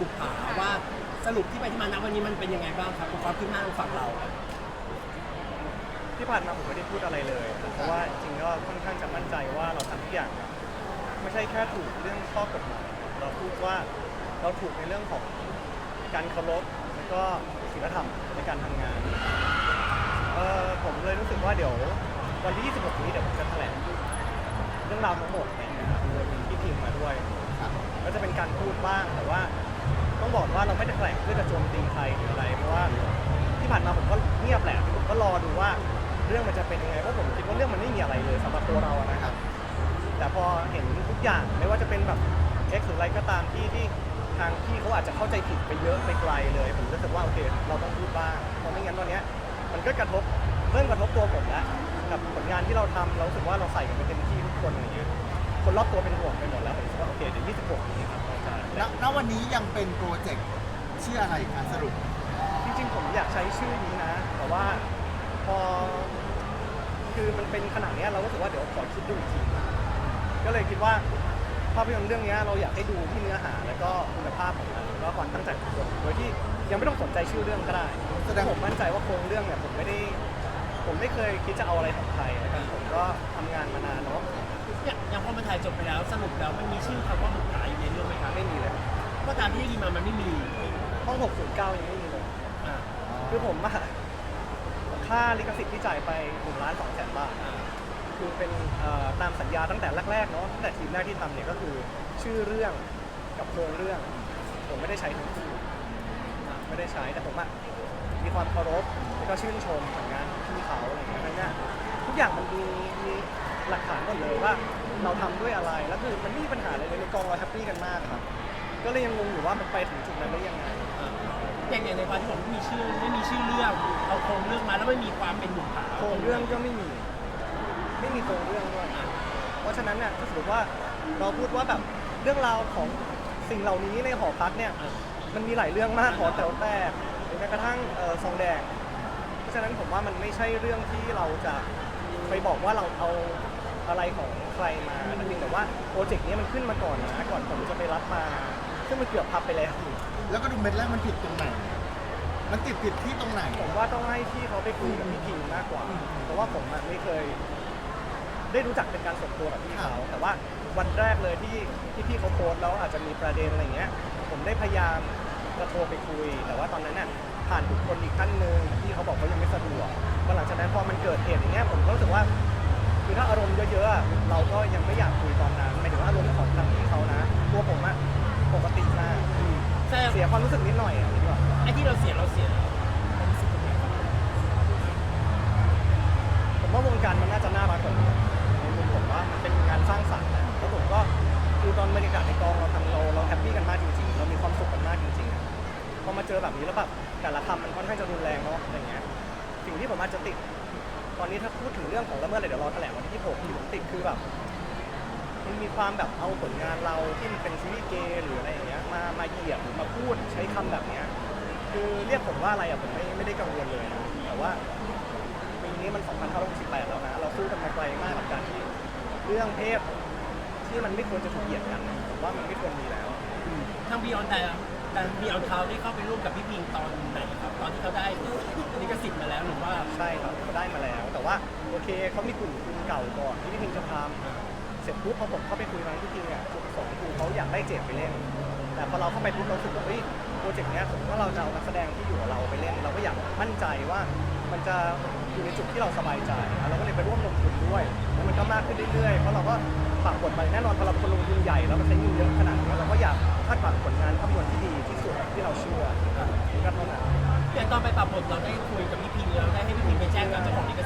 บุกผาว่าสรุปที่ไปที่มาณวันนี้มันเป็นยังไงบ้างครับความคืบหน้าของฝั่งเรา ที่ผ่านมาผมไม่ได้พูดอะไรเลย เพราะว่าจริงๆก็ค่อนข้างจะมั่นใจว่าเราทำทุกอย่าง ไม่ใช่แค่ถูกเรื่องข้อกฎหมายเราพูดว่าเราถูกในเรื่องของการเคารพแล้วก็ศีลธรรมในการทำงานเออผมเลยรู้สึกว่าเดี๋ยววันที่ 26 นี้เดี๋ยวผมจะแถลงเรื่องราวทั้งหมดอะไรอย่างเงี้ยครับโดยมีพี่พิมพ์มาด้วย ก็จะเป็นการพูดบ้างแต่ว่า ต้องบอกว่าเราไม่ได้แถลงเพื่อจะโจมตีใครหรืออะไร เพราะว่าที่ผ่านมาผมก็เงียบแหละผมก็รอดูว่าเรื่องมันจะเป็นยังไงเพราะผมคิดว่าเรื่องมันไม่มีอะไรเลยสำหรับตัวเราอะนะครับ แต่พอเห็นทุกอย่างไม่ว่าจะเป็นแบบเอ็กหรืออะไรก็ตามที่ที่ทางพี่เขาอาจจะเข้าใจผิดไปเยอะไปไกลเลย ผมรู้สึกว่าโอเคเราต้องพูดบ้างเพราะไม่งั้นตอนเนี้ยมันก็กระทบเริ่มกระทบตัวผมแล้วกับผลงานที่เราทำเรารู้สึกว่าเราใส่กันไปเต็มที่ทุกคนอะไรเงี้ยคนรอบตัวเป็นห่วงไปหมดแล้วผมรู้สึกว่าโอเคเดี๋ยว26นี้ครับ ณณวันนี้ยังเป็นโปรเจกต์ชื่ออะไรคะสรุป จริงๆผมอยากใช้ชื่อนี้นะ แต่ว่าพอคือมันเป็นขนาดเนี้ยเราก็รู้สึกว่าเดี๋ยวขอคิดดูอีกทีก็เลยคิดว่าภาพยนตร์เรื่องเนี้ยเราอยากให้ดูที่เนื้อหาแล้วก็คุณภาพของมันแล้วก็ความตั้งใจของคนโดยที่ยังไม่ต้องสนใจชื่อเรื่องก็ได้แสดง ผมมั่นใจว่าโครงเรื่องเนี่ยผมไม่ได้ ผมไม่เคยคิดจะเอาอะไรของใครแล้วกันผมก็ทำงานมานานเนาะเนี่ยอย่างพอมันถ่ายจบไปแล้วสรุปแล้วมันมีชื่อคำว่าบุกผาอยู่ใน เรื่องไหมครับไม่มีเลยก็ตามที่ได้ยินมามันไม่มีห้อง609ยังไม่มีเลยอ่าคือผมอะค่าลิขสิทธิ์ที่จ่ายไป1ล้าน2แสนบาทอ่าคือเป็นเอ่อตามสัญญาตั้งแต่แรกๆเนาะตั้งแต่ทีมแรกที่ทำเนี่ยก็คือ ชื่อเรื่องกับโครงเรื่อง ผมไม่ได้ใช้ทั้งคู่ไม่ได้ใช้แต่ผมอะมีความเคารพแล้วก็ชื่นชมผลงานของพี่เขาอะไรอย่างเงี้ยดังนั้นทุกอย่างมันมีมี หลักฐานหมดเลยว่าเราทำด้วยอะไร แล้วคือมันไม่มีปัญหาอะไรเลยในกองเราแฮปปี้กันมากครับ ก็เลยยังงงอยู่ว่ามันไปถึงจุดนั้นได้ยังไงอ่าอย่างอย่างในความที่ผมไม่มีชื่อไม่มีชื่อเรื่องเอาโครงเรื่องมาแล้วไม่มีความเป็นบุกผาโครงเรื่องก็ไม่มี ไม่มีโครงเรื่องด้วย เพราะฉะนั้นเนี่ยถ้าสมมติว่าเราพูดว่าแบบเรื่องราวของสิ่งเหล่านี้ในหอพักเนี่ยอ่ามันมีหลายเรื่องมากหอแถวแตกหรือแม้กระทั่งเอ่อซองแดง เพราะฉะนั้นผมว่ามันไม่ใช่เรื่องที่เราจะไปบอกว่าเราเอา อะไรของใครมาแต่เพียงแต่ว่าโปรเจกต์นี้มันขึ้นมาก่อนนะก่อนผมจะไปรับมา ซึ่งมันเกือบพับไปแล้ว แล้วก็ดูเม็ดแรกมันผิดตรงไหน มันติดผิดที่ตรงไหน ผมว่าต้องให้พี่เขาไปคุยกับพี่พิงมากกว่า เพราะว่าผมอะไม่เคย ได้รู้จักเป็นการส่วนตัวกับพี่เขาแต่ว่าวันแรกเลยที่ที่พี่เขาโพสต์แล้วอาจจะมีประเด็นอะไรเงี้ย ผมได้พยายามจะโทรไปคุย แต่ว่าตอนนั้นน่ะผ่านบุคคลอีกท่านหนึ่งที่เขาบอกเขายังไม่สะดวกพอหลังจากนั้นพอมันเกิดเหตุอย่างเงี้ยผมก็รู้สึกว่า เยอะๆอะเราก็ยังไม่อยากคุยตอนนั้นหมายถึงว่าอารมณ์ของทางพี่เขานะ ตัวผมอะปกติมากใช่เสียความรู้สึกนิดหน่อยอะดีกว่าไอ้ที่เราเสียเราเสียความรู้สึกตรงไหนครับผมว่าวงการมันน่าจะน่ารักกว่านี้ในมุมผมว่ามันเป็นงานสร้างสรรค์นะแล้วผมก็คือตอนบรรยากาศในกองเราทำเราเราแฮปปี้กันมากจริงๆเรามีความสุขกันมากจริงๆอะพอมาเจอแบบนี้แล้วแบบแต่ละคำมันค่อนข้างจะรุนแรงเนาะอะไรเงี้ยสิ่งที่ผมอาจจะติด ตอนนี้ถ้าพูดถึงเรื่องของละเมิดอะไรเดี๋ยวรอแถลงวันที่26ที่ผมติดคือแบบมันมีความแบบเอาผลงานเราที่มันเป็นซีรีส์เกย์หรืออะไรอย่างเงี้ยมามาเหยียบหรือมาพูดใช้คำแบบเนี้ยคือเรียกผมว่าอะไรอะผมไม่ไม่ได้กังวลเลยนะแต่ว่าปีนี้มัน2568แล้วนะเราสู้กันมาไกลมากกับการที่เรื่องเพศที่มันไม่ควรจะถูกเหยียดกันนะผมว่ามันไม่ควรมีแล้ว ทางบีออนแต่ แต่บีเอาเขาได้เข้าไปร่วมกับพี่พิงตอนไหนครับตอนที่เขาได้ลิขสิทธิ์มาแล้วหรือว่าใช่ครับเขาได้มาแล้ว แต่ว่าโอเคเขามีกลุ่มทุนเก่าก่อนที่พี่พิงจะทำเสร็จปุ๊บพอผมเข้าไปคุยมาพี่พิงอะจุดประสงค์คือเขาอยากได้เจ็บไปเล่นแต่พอเราเข้าไปปุ๊บเราสึกว่าเฮ้ย โปรเจกต์เนี้ยสมว่าเราจะเอานักแสดงที่อยู่กับเราไปเล่น เราก็อยากมั่นใจว่ามันจะอยู่ในจุดที่เราสบายใจอะเราก็เลยไปร่วมลงทุนด้วยแล้วมันก็มากขึ้นเรื่อยๆเพราะเราก็ฝากบทไปแน่นอนพอเราเป็นคนลงทุนใหญ่แล้วมันใช้เงินเยอะขนาดนี้เราก็อยากคาดหวังผลงานภาพยนตร์ที่ดีที่สุดที่เราเชื่อนี่ก็เท่านั้น อย่างตอนไปปรับบทเราได้คุยกับพี่พิงแล้วได้ให้พี่พิงไปแจ้งกับเจ้าของลิขสิทธิ์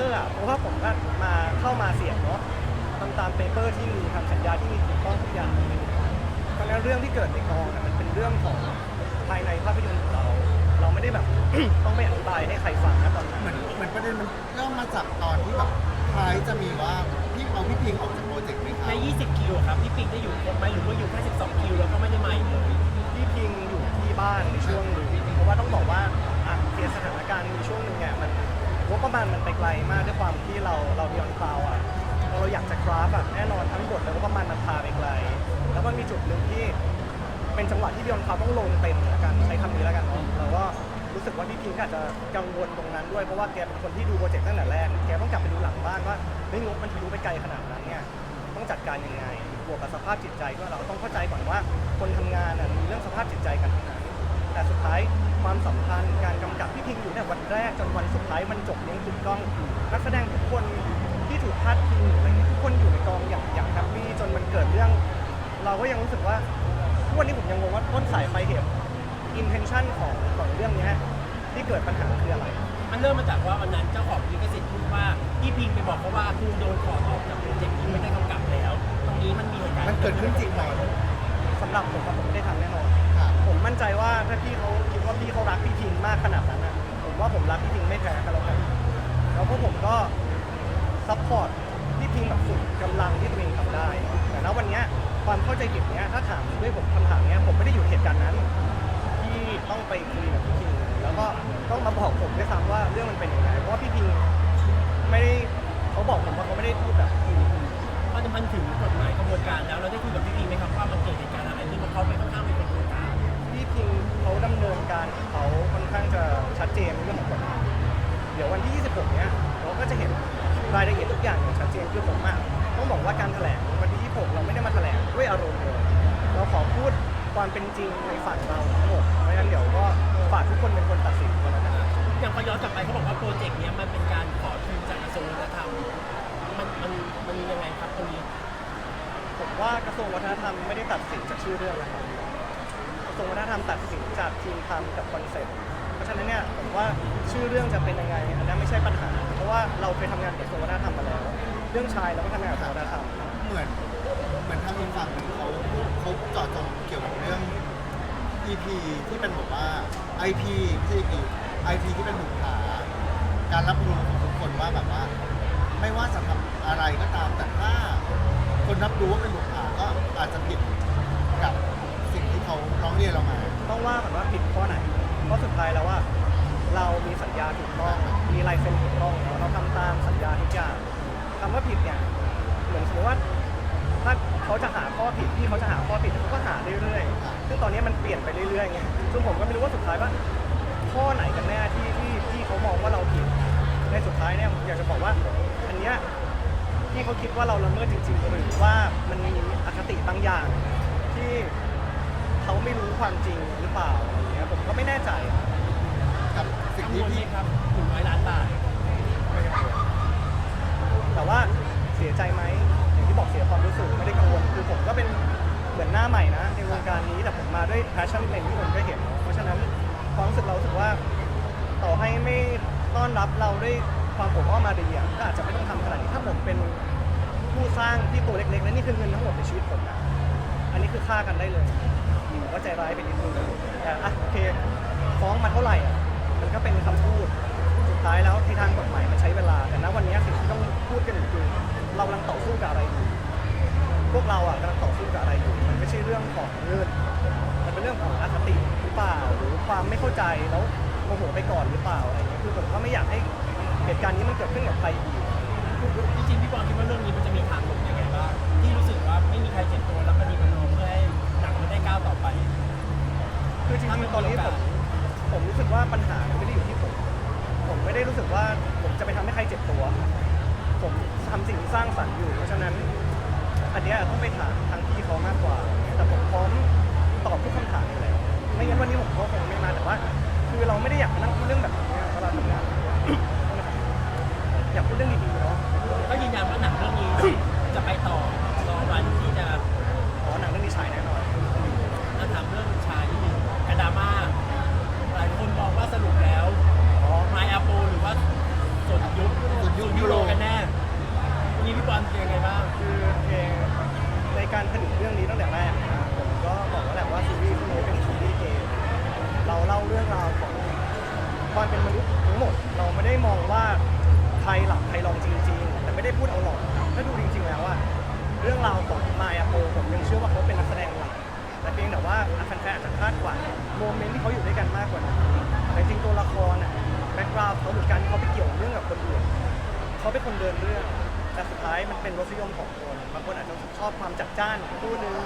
อร์อะเพราะว่าผมก็มาเข้ามาเสียงเนาะทำตามเปเปอร์ที่มีทำสัญญาที่มีถูกต้องทุกอย่างเพราะฉะนั้นเรื่องที่เกิดในกองอะมันเป็นเรื่องของภายในภาพยนตร์ของเรา เราไม่ได้แบบ ต้องไปอธิบายให้ใครฟังนะตอนนั้น เหมือนเหมือนประเด็นมันเริ่มมาจากตอนที่แบบคล้ายจะมีว่าพี่เอาพี่พิงออกจากโปรเจกต์ไหมครับใน 20คิวครับพี่ปิงได้อยู่ครบไหมหรือว่าอยู่แค่ 12คิวแล้วก็ไม่ได้มาอีกเลย พี่พิงอยู่ที่บ้านในช่วงหนึ่งเพราะว่าต้องบอกว่าอะเคสสถานการณ์ณมีช่วงหนึ่งเนี่ยมัน งบประมาณมันไปไกลมากด้วยความที่เราเราเบียนคลาวอะเราอยากจะคราฟอะแน่นอนทั้งบทแล้วก็ประมาณมันพาไปไกล แล้วมันมีจุดหนึ่งที่เป็นจังหวะที่เบียนคลาวต้องลงเต็มละกันใช้คำนี้แล้วกันเนาะเราก็รู้สึกว่าพี่พิงค์ก็อาจจะกังวลตรงนั้นด้วยเพราะว่าแกเป็นคนที่ดูโปรเจกต์ตั้งแต่แรกแกต้องกลับไปดูหลังบ้านว่าเฮ้ยงบมันทะลุไปไกลขนาดนั้นเนี่ยต้องจัดการยังไงบวกกับสภาพจิตใจด้วยเราต้องเข้าใจก่อนว่าคนทำงานน่ะมีเรื่องสภาพจิตใจกันทั้งนั้นแต่สุดท้าย ความสัมพันธ์การกำกับพี่พิงอยู่เนี่ยวันแรกจนวันสุดท้ายมันจบเลี้ยงติดกล้องนักแสดงทุกคนที่ถูกพาดพิงหรืออะไรเงี้ยทุกคนอยู่ในกองอย่างอย่างแฮปปี้จนมันเกิดเรื่อง เราก็ยังรู้สึกว่าทุกวันนี้ผมยังงงว่าต้นสายปลายเหตุ intention ของของเรื่องเนี้ยที่เกิดปัญหาคืออะไร มันเริ่มมาจากว่าวันนั้นเจ้าของลิขสิทธิ์พูดว่าพี่พิงไปบอกเขาว่าคุณโดนขอออกจากโปรเจกต์นี้ไม่ได้กำกับแล้ว ตรงนี้มันมีเหตุการณ์มันเกิดขึ้นจริงไหมสำหรับผมอะผมไม่ได้ทำแน่นอนค่ะ ผมมั่นใจว่าถ้าพี่เขาคิดว่าพี่เขารักพี่พิงมากขนาดนั้นนะผมว่าผมรักพี่พิงไม่แพ้กันแล้วกันแล้วพวกผมก็ซัพพอร์ตพี่พิงแบบสุดกำลังที่ตัวเองทำได้ แต่ณวันเนี้ยความเข้าใจผิดเนี้ยถ้าถามด้วยผมคำถามเนี้ยผมไม่ได้อยู่เหตุการณ์นั้น ที่ต้องไปคุยกับพี่พิงแล้วก็ต้องมาบอกผมด้วยซ้ำว่าเรื่องมันเป็นยังไงเพราะว่าพี่พิงไม่ได้เขาบอกผมว่าเขาไม่ได้พูดแบบ พอจะมันถึงกฎหมายกระบวนการแล้วเราได้คุยกับ รายละเอียดทุกอย่างอย่างชัดเจนคือผมอะต้องบอกว่าการแถลงวันที่26เราไม่ได้มาแถลงด้วยอารมณ์เลยเราขอพูดความเป็นจริงในฝั่งเราทั้งหมดเพราะฉะนั้นเดี๋ยวก็ฝากทุกคนเป็นคนตัดสินกันแล้วกันอย่างพอย้อนกลับไปเขาบอกว่าโปรเจกต์เนี้ยมันเป็นการขอทุนจากกระทรวงวัฒนธรรมมันมันมันยังไงครับตรงนี้ผมว่ากระทรวงวัฒนธรรมไม่ได้ตัดสินจากชื่อเรื่องนะครับกระทรวงวัฒนธรรมตัดสินจากทีมทำกับคอนเซ็ปต์ เพราะฉะนั้นเนี่ยผมว่าชื่อเรื่องจะเป็นยังไงอันนั้นไม่ใช่ปัญหา เพราะว่าเราเคยทำงานกับกระทรวงวัฒนธรรมมาแล้ว เรื่องชายเราก็ทำงานกับกระทรวงวัฒนธรรมเหมือนเหมือนทางอีกฝั่งหนึ่งเขาเขาเจาะจงเกี่ยวกับเรื่อง EP ที่เป็นแบบว่า IP ไม่ใช่ EP IP ที่เป็นบุคคาการรับรู้ของทุกคนว่าแบบว่า ไม่ว่าจะทำอะไรก็ตามแต่ถ้า คนรับรู้ว่าเป็นบุคคาก็อาจจะผิดกับสิ่งที่เขาร้องเรียนเรามา ต้องว่ากันว่าผิดข้อไหน เพราะสุดท้ายแล้วว่าเรามีสัญญาถูกต้อง มีลายเซ็นถูกต้องเราทำตามสัญญาทุกอย่างคำว่าผิดเนี่ยเหมือนสมมติว่าถ้าเขาจะหาข้อผิดที่เขาจะหาข้อผิดเขาก็หาเรื่อยๆซึ่งตอนนี้มันเปลี่ยนไปเรื่อยๆไงซึ่งผมก็ไม่รู้ว่าสุดท้ายว่าข้อไหนกันแน่ที่ที่ที่เขามองว่าเราผิด ในสุดท้ายเนี่ยผมอยากจะบอกว่าอันเนี้ยที่เขาคิดว่าเราละเมิดจริงๆหรือว่ามันมีอคติบางอย่างที่เขาไม่รู้ความจริงหรือเปล่าอะไร งี้ยผมก็ไม่แน่ใจอะกับสิ่งกังที่วลไหมพี่ครับถึงร้อยล้านบาท ไม่กังวลแต่ว่าเสียใจไหมอย่างที่บอกเสียความรู้สึกไม่ได้กังวลคือผมก็เป็นเหมือนหน้าใหม่นะ ในวงการนี้แต่ผมมาด้วย passion เพลงที่คนก็เห็น เพราะฉะนั้นความรู้สึกเรารู้สึกว่าต่อให้ไม่ต้อนรับเราด้วยความผมอ้อมมาดีอะก็อาจจะไม่ต้องทำขนาดนี้ถ้าผมเป็นผู้สร้างที่ตัวเล็กๆและนี่คือเงินทั้งหมดในชีวิตผมนะอันนี้คือค่ากันได้เลย ผมก็ใจร้ายไปนิดนึงแต่อะโอเคฟ้องมาเท่าไหร่อะมันก็เป็นคำพูด สุดท้ายแล้วที่ทางกฎหมายมันใช้เวลา แต่ณวันนี้สิ่งที่ต้องพูดกันอยู่คือเรากำลังต่อสู้กับอะไรอยู่ พวกเราอะกำลังต่อสู้กับอะไรอยู่ มันไม่ใช่เรื่องของเงินมันเป็นเรื่องของอคติหรือเปล่า หรือความไม่เข้าใจแล้วโมโหไปก่อนหรือเปล่าอะไรเงี้ยคือผมก็ไม่อยากให้เหตุการณ์นี้มันเกิดขึ้นกับใครอีก จริงๆพี่บอลคิดว่าเรื่องนี้มันจะมีทางลงยังไงบ้างที่รู้สึกว่าไม่มีใครเจ็บตัวแล้วาวต่อไป คือจริงๆตอนนี้ผมผมรู้สึกว่าปัญหามันไม่ได้อยู่ที่ผม ผมไม่ได้รู้สึกว่าผมจะไปทำให้ใครเจ็บตัว ผมทำสิ่งที่สร้างสรรค์อยู่ เพราะฉะนั้น อันเนี้ยต้องไปถามทาง ของมายาโปผมยังเชื่อว่าเขาเป็นนักแสดงหลักแต่เพียงแต่ว่าแฟนๆอาจจะคาดหวังโมเมนต์ที่เขาอยู่ด้วยกันมากกว่านั้นแต่จริงตัวละครน่ะบ็กกราวด์เขาหรือการที่เขาไปเกี่ยวเรื่องกับคนอื่นเขาเป็นคนเดินเรื่อง แต่สุดท้ายมันเป็นรสนิยมของคนบางคนอาจจะชอบความจัดจ้านคู่นึง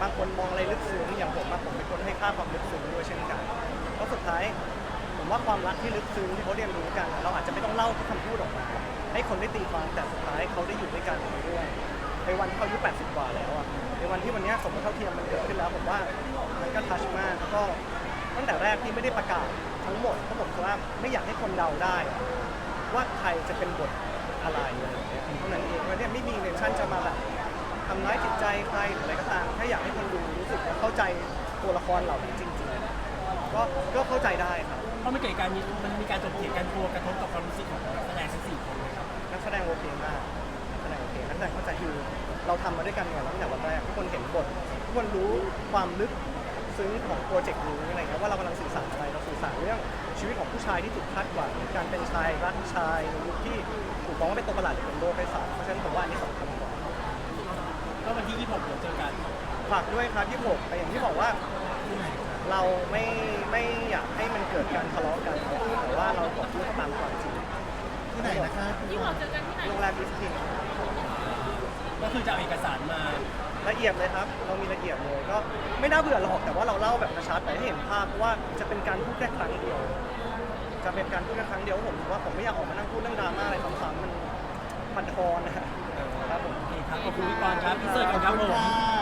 บางคนมองอะไรลึกซึ้งอย่างผมอะผมเป็นคนให้ค่าความลึกซึ้งด้วยเช่นกันเพราะสุดท้ายผมว่าความรักที่ลึกซึ้งที่เขาเรียนรู้กัน เราอาจจะไม่ต้องเล่าทุกคำพูดออกมาให้คนได้ตีความแต่สุดท้ายเขาได้อยู่ด้วยกันเรื่อย ในวันที่เขาอายุ80 กว่าแล้วอะในวันที่วันเนี้ยสมรสเท่าเทียมมันเกิดขึ้นแล้วผมว่ามันก็ทัชมากแล้วก็ตั้งแต่แรกที่ไม่ได้ประกาศทั้งหมดเพราะผมคิดว่าไม่อยากให้คนเดาได้อะว่าใครจะเป็นบทอะไรอะไรอย่างเงี้ยเท่านั้นเองแล้วเนี่ยไม่มีเนชั่นจะมาแบบทำร้ายจิตใจใครหรืออะไรก็ตามแค่อยากให้คนดูรู้สึกว่าเข้าใจตัวละครเหล่านี้จริงๆก็ก็เข้าใจได้ครับ เพราะมันเกิดการมีมันมีการถกเถียงกันกลัวกระทบกับความรู้สึกของนักแสดงทั้งสี่คนเลยครับนักแสดงโอเคมาก นักแสดงโอเคนักแสดงเข้าใจคือเราทำมาด้วยกันเนี่ยตั้งแต่วันแรกทุกคนเห็นบททุกคนรู้ความลึกซึ้งของโปรเจกต์นี้อะไรเงี้ยว่าเรากำลังสื่อสารอะไรเราสื่อสารเรื่องชีวิตของผู้ชายที่ถูกคาดหวังการเป็นชายรักชายในยุคที่ถูกมองว่าเป็นตัวประหลาดหรือเป็นโลกไร้สารเพราะฉะนั้นผมว่าอันนี้สำคัญกว่า ก็วันที่ 26เดี๋ยวเจอกันฝากด้วยครับที่ผมแต่อย่างที่บอกว่าเราไม่ไม่อยากให้มันเกิดการทะเลาะกันแต่ว่าเราบอกเรื่องตามความจริงที่ไหนนะคะ ที่บอกเจอกันที่ไหน โรงแรมบิสกินก็ คือจะเอาเอกสารมา ละเอียดเลยครับ เรามีละเอียดเลยก็ไม่น่าเบื่อหรอกแต่ว่าเราเล่าแบบกระชับแต่ให้เห็นภาพเพราะว่าจะเป็นการพูดแค่ครั้งเดียว จะเป็นการพูดแค่ครั้งเดียวผมว่าผมไม่อยากออกมานั่งพูดเรื่องดราม่าอะไรซ้ำๆมันพันธอนนะครับผม โอเคครับขอบคุณพี่ปอนครับพี่เสิร์ฟขกัอนบครับผม